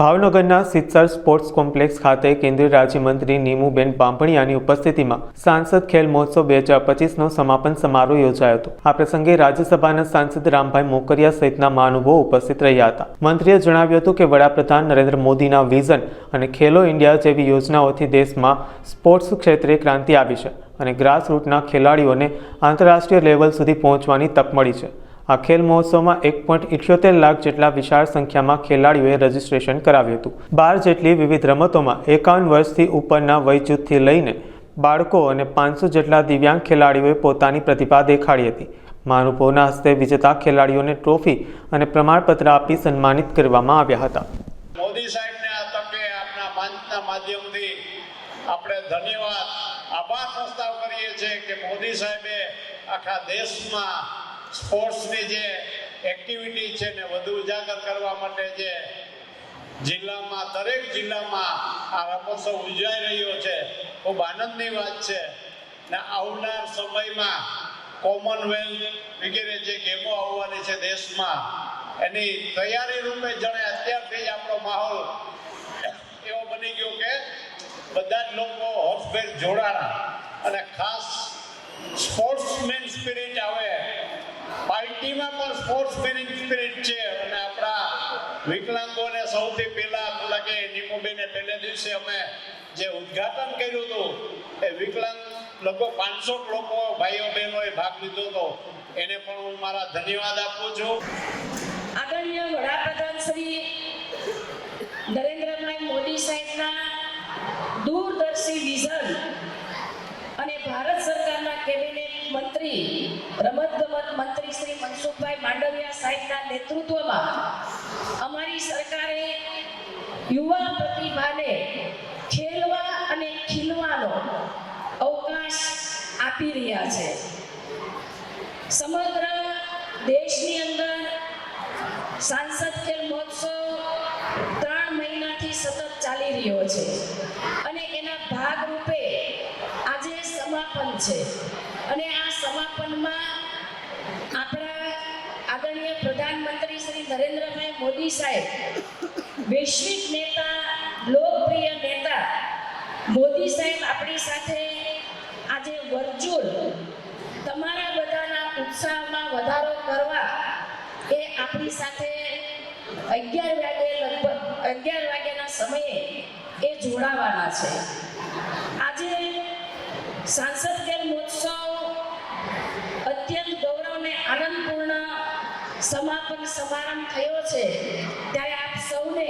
ભાવનગરના સિત્સર sports complex ખાતે કેન્દ્રીય રાજ્યમંત્રી નીમુબેન બાંભણિયાની ઉપસ્થિતિમાં સાંસદ ખેલ મહોત્સવ બે હજાર પચીસનો સમાપન સમારોહ યોજાયો હતો. આ પ્રસંગે રાજ્યસભાના સાંસદ રામભાઈ મોકરિયા સહિતના મહાનુભાવો ઉપસ્થિત રહ્યા હતા. મંત્રીએ જણાવ્યું હતું કે વડાપ્રધાન નરેન્દ્ર મોદીના વિઝન અને ખેલો ઇન્ડિયા જેવી યોજનાઓથી દેશમાં સ્પોર્ટ્સ ક્ષેત્રે ક્રાંતિ આવી છે અને ગ્રાસરૂટના ખેલાડીઓને આંતરરાષ્ટ્રીય લેવલ સુધી પહોંચવાની તક મળી છે. આ ખેલ મહોત્સવમાં એક પોઈન્ટ ઇઠ્યોતેર લાખ જેટલા વિશાળ સંખ્યામાં ખેલાડીઓએ રજીસ્ટ્રેશન કરાવ્યું હતું. બાર જેટલી વિવિધ રમતોમાં એકાવન વર્ષથી ઉપરના વય જૂથથી લઈને બાળકો અને પાંચસો જેટલા દિવ્યાંગ ખેલાડીઓએ પોતાની પ્રતિભા દેખાડી હતી. મહાનુભાવના હસ્તે વિજેતા ખેલાડીઓને ટ્રોફી અને પ્રમાણપત્ર આપી સન્માનિત કરવામાં આવ્યા હતા. મોદી સાહેબને આ તકે આપના મંચના માધ્યમથી આપણે ધન્યવાદ. આભાર પ્રસ્તાવ કરીએ છીએ કે મોદી સાહેબે આખા દેશમાં સ્પોર્ટ્સની જે એક્ટિવિટી છે ને વધુ ઉજાગર કરવા માટે જે જિલ્લામાં, દરેક જિલ્લામાં આ રમોત્સવ ઉજવાઈ રહ્યો છે, ખૂબ આનંદની વાત છે. ને આવનાર સમયમાં કોમનવેલ્થ વગેરે જે ગેમો આવવાની છે દેશમાં, એની તૈયારી રૂપે જાણે અત્યારથી જ આપણો માહોલ એવો બની ગયો કે બધા જ લોકો હોશભેર જોડાણા. અને ખાસ સ્પોર્ટ્સમેન સ્પિરિટ આવે પાર્ટીમાં પણ સ્પોર્ટ્સમેન સ્પિરિટ છે. અને આપણા વિકલાંગોને સૌથી પહેલા પેલા કે નીમુબેને પહેલે દિવસે અમે જે ઉદ્ઘાટન કર્યું હતું, એ વિકલાંગ લગભગ પાંચસો લોકો, ભાઈઓ બહેનોએ ભાગ લીધો હતો. એને પણ હું મારા ધન્યવાદ આપું છું. આદરણીય વડાપ્રધાન શ્રી નરેન્દ્રભાઈ મોદી સાહેબના દૂરદર્શી વિઝન અને ભારત સરકારના કેબિનેટ મંત્રી સાહેબના નેતૃત્વમાં અમારી સરકારે યુવા પ્રતિભાને ખેલવા અને ખીલવાનો અવકાશ આપી રહ્યા છે. સમગ્ર દેશની અંદર સાંસદ ખેલ મહોત્સવ ત્રણ મહિનાથી સતત ચાલી રહ્યો છે અને એના ભાગરૂપે આજે સમાપન છે. અને આ સમાપનમાં આપણા આદરણીય પ્રધાનમંત્રી શ્રી નરેન્દ્રભાઈ મોદી સાહેબ, વૈશ્વિક નેતા, લોકપ્રિય નેતા મોદી સાહેબ આપણી સાથે આજે વર્ચ્યુઅલ તમારા બધાના ઉત્સાહમાં વધારો કરવા એ આપણી સાથે અગિયાર વાગે લગભગ, અગિયાર વાગ્યાના સમયે એ જોડાવાના છે. આજે સાંસદ ખેલ સમાપન સમારંભ થયો છે. ત્યારે આપ સૌને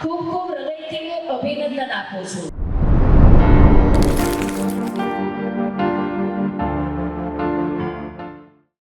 ખૂબ ખૂબ હૃદયથી હું અભિનંદન આપું છું.